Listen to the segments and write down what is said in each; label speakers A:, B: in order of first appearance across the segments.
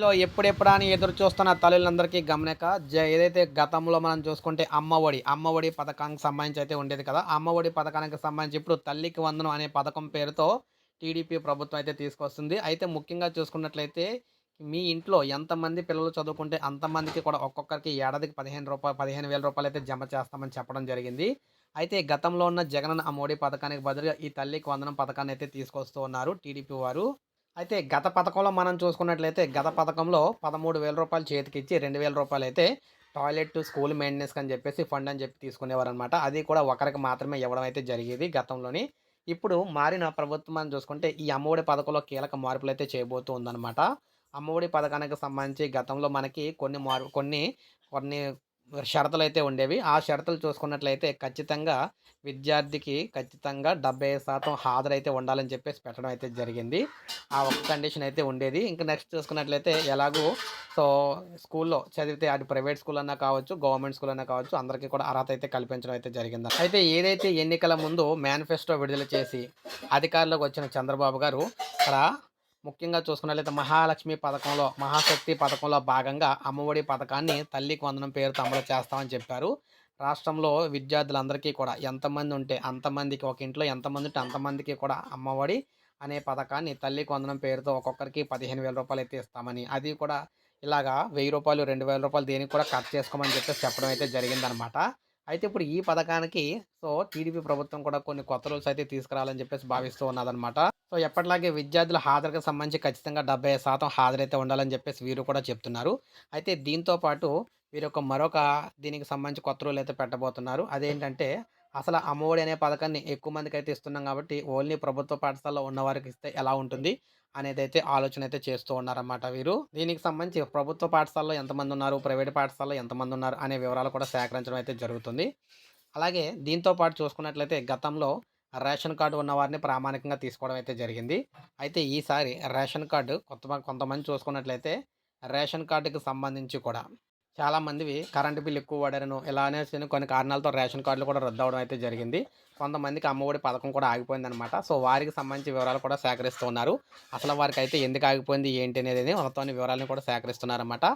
A: ఏపీలో ఎప్పుడెప్పుడా అని ఎదురు చూస్తున్న తల్లులందరికీ గమనిక జ ఏదైతే గతంలో మనం చూసుకుంటే అమ్మఒడి అమ్మఒడి పథకానికి సంబంధించి అయితే ఉండేది కదా అమ్మఒడి పథకానికి సంబంధించి ఇప్పుడు తల్లికి వందనం అనే పథకం పేరుతో టీడీపీ ప్రభుత్వం అయితే తీసుకొస్తుంది. అయితే ముఖ్యంగా చూసుకున్నట్లయితే మీ ఇంట్లో ఎంతమంది పిల్లలు చదువుకుంటే అంతమందికి కూడా ఒక్కొక్కరికి ఏడాదికి పదిహేను రూపాయలు పదిహేను వేల రూపాయలు అయితే జమ చేస్తామని చెప్పడం జరిగింది. అయితే గతంలో ఉన్న జగనన్న అమ్మఒడి పథకానికి బదులుగా ఈ తల్లికి వందనం పథకాన్ని అయితే తీసుకొస్తూ ఉన్నారు టీడీపీ వారు. అయితే గత పథకంలో మనం చూసుకున్నట్లయితే గత పథకంలో పదమూడు వేల రూపాయలు చేతికిచ్చి రెండు వేల రూపాయలు అయితే టాయిలెట్ స్కూల్ మెయింటెనెన్స్ అని చెప్పేసి ఫండ్ అని చెప్పి తీసుకునేవారు అనమాట అది కూడా ఒకరికి మాత్రమే ఇవ్వడం అయితే జరిగేది గతంలోని. ఇప్పుడు మారిన ప్రభుత్వం అని చూసుకుంటే ఈ అమ్మఒడి పథకంలో కీలక మార్పులు అయితే చేయబోతూ ఉందన్నమాట. అమ్మఒడి పథకానికి సంబంధించి గతంలో మనకి కొన్ని మార్ కొన్ని కొన్ని షరతులు అయితే ఉండేవి. ఆ షరతులు చూసుకున్నట్లయితే ఖచ్చితంగా విద్యార్థికి ఖచ్చితంగా డెబ్బై శాతం హాజరైతే ఉండాలని చెప్పేసి పెట్టడం అయితే జరిగింది. ఆ ఒక్క కండిషన్ అయితే ఉండేది. ఇంకా నెక్స్ట్ చూసుకున్నట్లయితే ఎలాగూ సో స్కూల్లో చదివితే అటు ప్రైవేట్ స్కూల్ అన్నా కావచ్చు గవర్నమెంట్ స్కూల్ అన్నా కావచ్చు అందరికీ కూడా అర్హత అయితే కల్పించడం అయితే జరిగింది. అయితే ఏదైతే ఎన్నికల ముందు మేనిఫెస్టో విడుదల చేసి అధికారంలోకి వచ్చిన చంద్రబాబు గారు అక్కడ ముఖ్యంగా చూసుకున్నట్లయితే మహాలక్ష్మి పథకంలో మహాశక్తి పథకంలో భాగంగా అమ్మఒడి పథకాన్ని తల్లికి వందనం పేరుతో అమలు చేస్తామని చెప్పారు. రాష్ట్రంలో విద్యార్థులందరికీ కూడా ఎంతమంది ఉంటే అంతమందికి ఒక ఇంట్లో ఎంతమంది ఉంటే అంతమందికి కూడా అమ్మఒడి అనే పథకాన్ని తల్లికి వందనం పేరుతో ఒక్కొక్కరికి పదిహేను వేల రూపాయలు అయితే ఇస్తామని. అది కూడా ఇలాగా వెయ్యి రూపాయలు రెండు వేల రూపాయలు దేనికి కూడా కట్ చేసుకోమని చెప్పేసి చెప్పడం అయితే జరిగిందనమాట. అయితే ఇప్పుడు ఈ పథకానికి సో టీడీపీ ప్రభుత్వం కూడా కొన్ని కొత్త రూల్స్ అయితే తీసుకురావాలని చెప్పేసి భావిస్తూ ఉన్నదనమాట. సో ఎప్పటిలాగే విద్యార్థుల హాజరుకు సంబంధించి ఖచ్చితంగా డెబ్బై శాతం హాజరైతే ఉండాలని చెప్పేసి వీరు కూడా చెప్తున్నారు. అయితే దీంతో పాటు వీరు ఒక మరొక దీనికి సంబంధించి కొత్త రూల్ అయితే పెట్టబోతున్నారు. అదేంటంటే అసలు అమ్మఒడి అనే పథకాన్ని ఎక్కువ మందికి అయితే ఇస్తున్నాం కాబట్టి ఓన్లీ ప్రభుత్వ పాఠశాలలో ఉన్న వారికి ఇస్తే ఎలా ఉంటుంది అనేది అయితే ఆలోచన అయితే చేస్తూ ఉన్నారన్నమాట వీరు. దీనికి సంబంధించి ప్రభుత్వ పాఠశాలలో ఎంతమంది ఉన్నారు ప్రైవేట్ పాఠశాలలో ఎంతమంది ఉన్నారు అనే వివరాలు కూడా సేకరించడం అయితే జరుగుతుంది. అలాగే దీంతో పాటు చూసుకున్నట్లయితే గతంలో రేషన్ కార్డు ఉన్న వారిని ప్రామాణికంగా తీసుకోవడం అయితే జరిగింది. అయితే ఈసారి రేషన్ కార్డు కొంత కొంతమంది చూసుకున్నట్లయితే రేషన్ కార్డుకి సంబంధించి కూడా చాలామందివి కరెంటు బిల్లు ఎక్కువ పడారను ఇలా అనేసి కొన్ని కారణాలతో రేషన్ కార్డులు కూడా రద్దు అవడం అయితే జరిగింది. కొంతమందికి అమ్మఒడి పథకం కూడా ఆగిపోయిందనమాట సో వారికి సంబంధించి వివరాలు కూడా సేకరిస్తున్నారు అసలు వారికి అయితే ఎందుకు ఆగిపోయింది ఏంటి అనేది మొత్తం వివరాలను కూడా సేకరిస్తున్నారన్నమాట.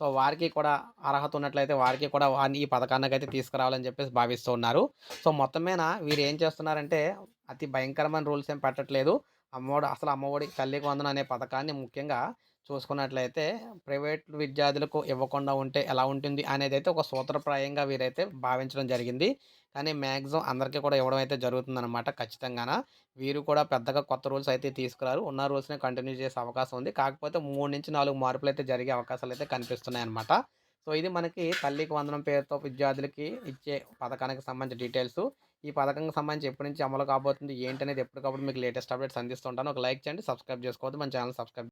A: సో వారికి కూడా అర్హత ఉన్నట్లయితే వారికి కూడా వారిని ఈ పథకానికి అయితే తీసుకురావాలని చెప్పేసి భావిస్తూ ఉన్నారు. సో మొత్తం మీద వీరు ఏం చేస్తున్నారంటే అతి భయంకరమైన రూల్స్ ఏం పెట్టట్లేదు. అమ్మఒడి అసలు అమ్మఒడి తల్లికి వందన అనే పథకాన్ని ముఖ్యంగా చూసుకున్నట్లయితే ప్రైవేట్ విద్యార్థులకు ఇవ్వకుండా ఉంటే ఎలా ఉంటుంది అనేది అయితే ఒక సూత్రప్రాయంగా వీరైతే భావించడం జరిగింది. కానీ మ్యాక్సిమం అందరికీ కూడా ఇవ్వడం అయితే జరుగుతుందన్నమాట ఖచ్చితంగాన. వీరు కూడా పెద్దగా కొత్త రూల్స్ అయితే తీసుకురారు. ఉన్న రూల్స్ని కంటిన్యూ చేసే అవకాశం ఉంది. కాకపోతే మూడు నుంచి నాలుగు మార్పులు అయితే జరిగే అవకాశాలు అయితే కనిపిస్తున్నాయి అనమాట సో ఇది మనకి తల్లికి వందనం పేరుతో విద్యార్థులకి ఇచ్చే పథకానికి సంబంధించిన డీటెయిల్స్. ఈ పథకానికి సంబంధించి ఎప్పటి నుంచి అమలు కాబోతుంది ఏంటనేది ఎప్పటికప్పుడు మీకు లేటెస్ట్ అప్డేట్స్ అందిస్తుంటాను ఒక లైక్ చేయండి సబ్స్క్రైబ్ చేసుకోవద్దు. మన ఛానల్ సబ్స్క్రైబ్